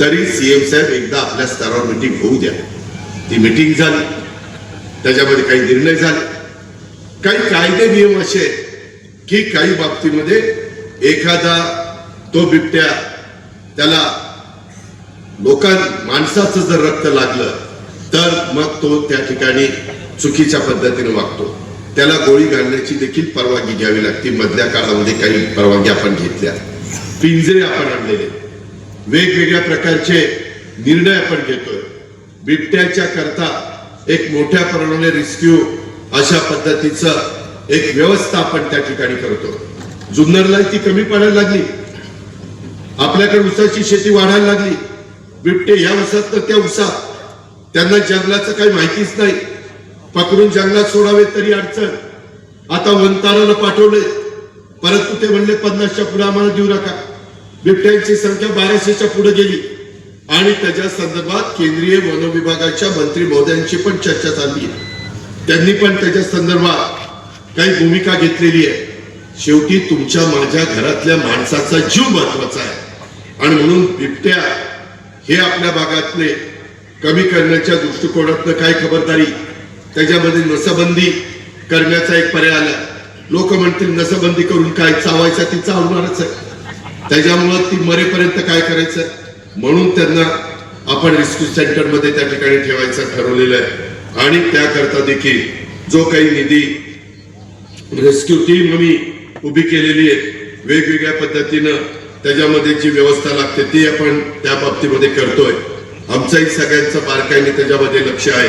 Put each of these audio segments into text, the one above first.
तरी सीएम साहेब एकदा आपल्या स्तरावर मिटिंग होऊ द्या. ती मिटिंग झाली. त्याच्यामध्ये काही निर्णय झाले. काही कायदे नियम असे की काही बाबतीमध्ये एखादा तो बिबट्या त्याला लोकां माणसाचं जर रक्त लागलं तर मग तो त्या ठिकाणी चुकीच्या पद्धतीने वागतो. त्याला गोळी घालण्याची देखील परवानगी घ्यावी लागते. मधल्या काळामध्ये काही परवानगी आपण घेतल्या. पिंजरे आपण आणलेले. वेगवेगळ्या प्रकारचे निर्णय आपण घेतोय. बिबट्याच्या करता एक मोठ्या प्रमाणाने रिस्क्यू अशा पद्धतीचं एक व्यवस्था आपण त्या ठिकाणी करतो. जुन्नरला ती कमी पडायला लागली. आपल्याकडे उसाची शेती वाढायला लागली. बिबटे या उसात तर त्या उसात त्यांना जंगलाचं काही माहितीच नाही. पकडून जंगलात सोडावे तरी अडचण. आता वंताराला पाठवले परंतु ते म्हणले पन्नासच्या पुढे आम्हाला देऊ नका. बिबट्यांची संख्या बाराशेच्या पुढे गेली. आणि त्याच्या संदर्भात केंद्रीय वन विभागाच्या मंत्री महोदयांची पण चर्चा चालली आहे. त्यांनी पण त्याच्या संदर्भात काही भूमिका घेतलेली आहे. शेवटी तुमच्या माझ्या घरातल्या माणसाचा जीव महत्त्वाचा आहे. आणि म्हणून बिबट्या हे आपल्या भागातले कमी करण्याच्या दृष्टिकोनातनं काय खबरदारी त्याच्यामध्ये नसबंदी करण्याचा एक पर्याय आला. लोक म्हणतील नसबंदी करून काय चावायचा ती चावणारच आहे. त्याच्यामुळं ती मरेपर्यंत काय करायचं? म्हणून त्यांना आपण रेस्क्यू सेंटरमध्ये त्या ठिकाणी ठेवायचं ठरवलेलं आहे. आणि त्याकरता देखील जो काही निधी रेस्क्यू टीम आम्ही उभी केलेली आहे वेगवेगळ्या पद्धतीनं त्याच्यामध्ये जी व्यवस्था लागते ती आपण त्या बाबतीमध्ये करतोय. आमचंही सगळ्यांचं बारकाईने त्याच्यामध्ये लक्ष आहे.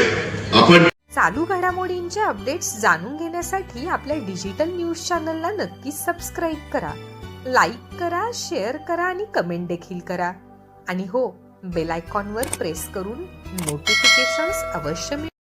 आपण चालू घडामोडींचे अपडेट्स जाणून घेण्यासाठी आपल्या डिजिटल न्यूज चॅनलला नक्कीच सबस्क्राईब करा. लाईक करा शेअर करा आणि कमेंट देखील करा. आणि हो बेल आयकॉनवर प्रेस करून नोटिफिकेशन्स अवश्य मिळवा